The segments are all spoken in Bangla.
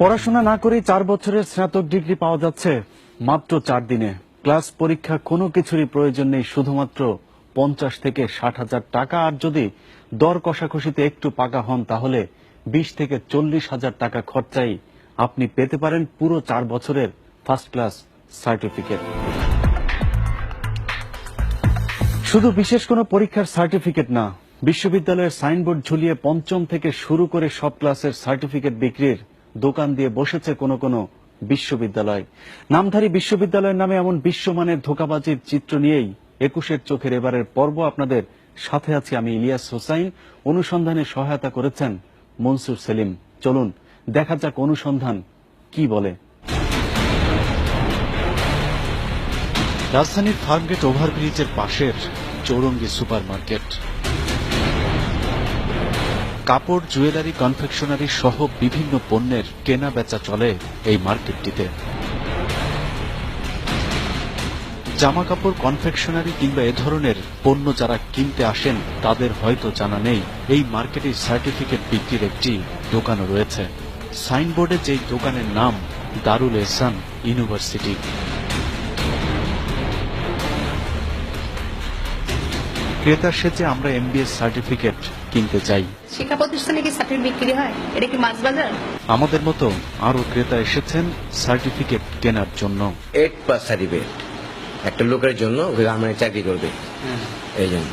পড়াশোনা না করে চার বছরের স্নাতক ডিগ্রি পাওয়া যাচ্ছে মাত্র চার দিনে। ক্লাস পরীক্ষা কোনো কিছুরই প্রয়োজন নেই, শুধুমাত্র পঞ্চাশ থেকে ষাট হাজার টাকা। আর যদি দর কষাকষিতে একটু পাকা হন, তাহলে বিশ থেকে চল্লিশ হাজার টাকা খরচাই আপনি পেতে পারেন পুরো চার বছরের ফার্স্ট ক্লাস সার্টিফিকেট। শুধু বিশেষ কোনো পরীক্ষার সার্টিফিকেট না, বিশ্ববিদ্যালয়ের সাইনবোর্ড ঝুলিয়ে পঞ্চম থেকে শুরু করে সব ক্লাসের সার্টিফিকেট বিক্রির দোকান দিয়ে বসেছে কোনো কোনো বিশ্ববিদ্যালয়। নামধারী বিশ্ববিদ্যালয়ের নামে এমন বিশ্বমানের ধোকাবাজির চিত্র নিয়েই একুশের চোখের এবারের পর্ব আপনাদের সাথে আছি আমি ইলিয়াস হোসাইন। অনুসন্ধানে সহায়তা করেছেন মনসুর সেলিম। চলুন, দেখা যাক অনুসন্ধান কি বলে। রাজধানীর ফার্মগেট ওভারব্রিজের পাশের চৌরঙ্গি সুপার মার্কেট কাপড়, জুয়েলারি কনফেকশনারি সহ বিভিন্ন পণ্যের কেনা বেচা চলে এই মার্কেটটিতে। জামা কাপড় কনফেকশনারি কিংবা এ ধরনের পণ্য যারা কিনতে আসেন, তাদের হয়তো জানা নেই, এই মার্কেটে সার্টিফিকেট বিক্রির একটি দোকানও রয়েছে। সাইনবোর্ডে যেই দোকানের নাম, দারুল এহসান ইউনিভার্সিটি। ক্রেতা সেজে আমরা এমবিএস সার্টিফিকেট কিনতে চাই। শিক্ষা প্রতিষ্ঠানে কি সার্টিফিকেট বিক্রি হয়? এটা কি মাছ বাজার আমাদের মতো আরও ক্রেতা এসেছেন সার্টিফিকেট কেনার জন্য। এইট পাস সার্টিফিকেট একটা লোকের জন্য গার্মেন্টে চাকরি করবে। এই জন্য।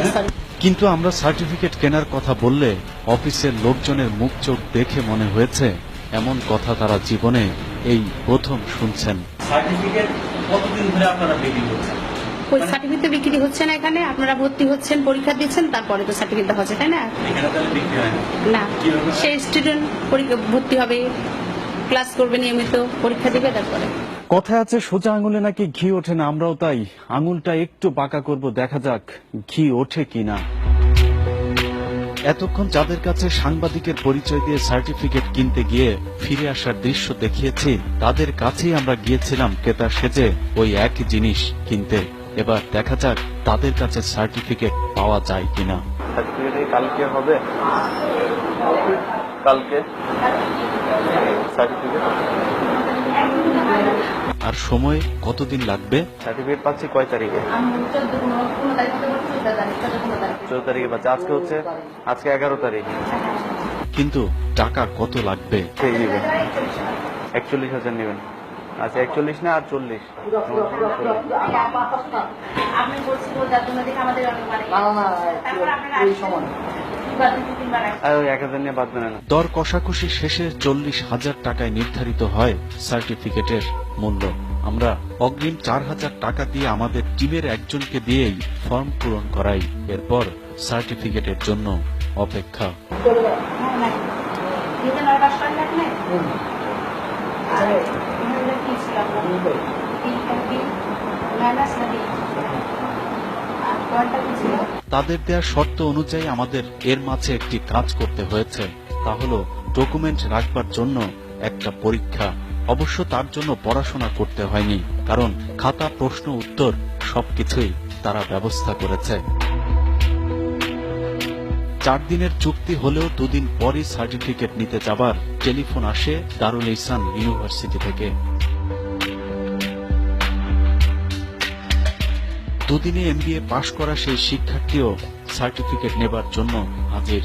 এটা কিন্তু আমরা সার্টিফিকেট কেনার কথা বললে অফিসের লোকজনের মুখ চোখ দেখে মনে হয়েছে এমন কথা তারা জীবনে এই প্রথম শুনছেন। সার্টিফিকেট কতদিন ধরে আপনারা বিক্রি করছেন? ওই সার্টিফিকেট বিক্রি হচ্ছে না এখানে আপনারা ভর্তি হচ্ছেন পরীক্ষা দিচ্ছেন তারপরে তো সার্টিফিকেট দেওয়া হচ্ছে তাই না? এখানে তাহলে বিক্রি হয় না। না সে স্টুডেন্ট ভর্তি হবে ক্লাস করবে নিয়মিত পরীক্ষা দিবে তারপরে। কথা আছে সোজা আঙুলে নাকি ঘি ওঠে না আমরাও তাই। আঙুলটা একটু বাঁকা করব দেখা যাক ঘি ওঠে কিনা। এতক্ষণ যাদের কাছে সাংবাদিকের পরিচয় দিয়ে সার্টিফিকেট কিনতে গিয়ে ফিরে আসার দৃশ্য দেখিয়েছি তাদের কাছেই আমরা গিয়েছিলাম ক্রেতা সেজে ওই একই জিনিস কিনতে। এবার দেখা যাক তাদের কাছে সার্টিফিকেট পাওয়া যায় কিনা। কালকে হবে। কালকে। সার্টিফিকেট। আর সময় কতদিন লাগবে? সার্টিফিকেট পাচ্ছি কয় তারিখে? চোদ্দ তারিখে পাচ্ছি আজকে হচ্ছে আজকে এগারো তারিখ। কিন্তু টাকা কত লাগবে? সেই নেবেন একচল্লিশ হাজার নেবেন। আচ্ছা একচল্লিশ না আর চল্লিশ? মানে দর কষাকষি শেষে চল্লিশ হাজার টাকায় নির্ধারিত হয় সার্টিফিকেটের মূল্য। আমরা অগ্রিম চার হাজার টাকা দিয়ে আমাদের টিমের একজনকে দিয়েই ফর্ম পূরণ করাই। এরপর সার্টিফিকেটের জন্য অপেক্ষা। তাদের দেয়া শর্ত অনুযায়ী আমাদের এর মাঝে একটি কাজ করতে হয়েছে। তা হলো, ডকুমেন্ট রাখবার জন্য একটা পরীক্ষা। অবশ্য তার জন্য পড়াশোনা করতে হয়নি, কারণ খাতা, প্রশ্ন, উত্তর সবকিছুই তারা ব্যবস্থা করেছে। চার দিনের চুক্তি হলেও দুদিন পরই সার্টিফিকেট নিতে যাবার টেলিফোন আসে দারুল ইসান ইউনিভার্সিটি থেকে। দুদিনে এমবিএ পাশ করা সেই শিক্ষার্থীও সার্টিফিকেট নেবার জন্য হাজির।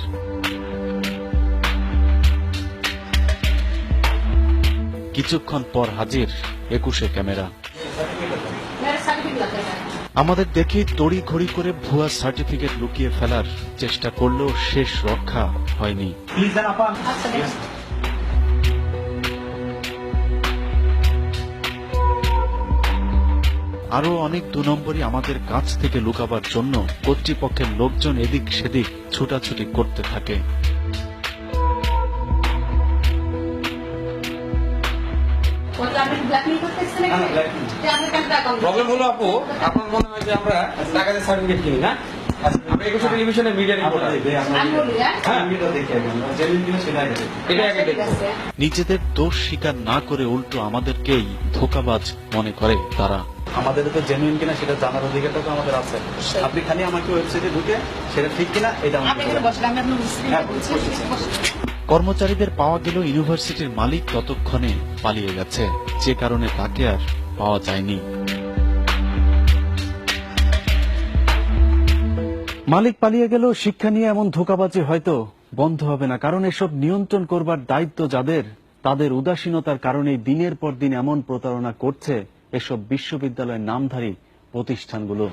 কিছুক্ষণ পর হাজির একুশে ক্যামেরা। আমাদের দেখে তড়ি ঘড়ি করে ভুয়া সার্টিফিকেট লুকিয়ে ফেলার চেষ্টা করলেও শেষ রক্ষা হয়নি। আরও অনেক দু নম্বরই আমাদের কাছ থেকে লুকাবার জন্য কর্তৃপক্ষের লোকজন এদিক সেদিক ছুটাছুটি করতে থাকে। প্রবলেম হলো আপু আপনার মনে হয় যে আমরা টাকাতে সার্টিফিকেট কিনি না? আমরা একুশে টেলিভিশনের মিডিয়া রিপোর্টার হ্যাঁ? দেখব। নিজেদের দোষ স্বীকার না করে উল্টো আমাদেরকেই ধোকাবাজ মনে করে তারা। আমাদের তো জেনুইন কিনা সেটা জানার অধিকারটা তো আমাদের আছে। আপনি খালি আমাকে ওয়েবসাইটে ঢুকে সেটা ঠিক কিনা এটা আপনি কর্মচারীদের পাওয়া গেল ইউনিভার্সিটির মালিক ততক্ষণে পালিয়ে গেছে। যে কারণে তাকে আর পাওয়া যায়নি। মালিক পালিয়ে গেলেও শিক্ষা নিয়ে এমন ধোকাবাজি হয়তো বন্ধ হবে না, কারণ এসব নিয়ন্ত্রণ করবার দায়িত্ব যাদের, তাদের উদাসীনতার কারণে দিনের পর দিন এমন প্রতারণা করছে এসব বিশ্ববিদ্যালয়ের নামধারী প্রতিষ্ঠানগুলো।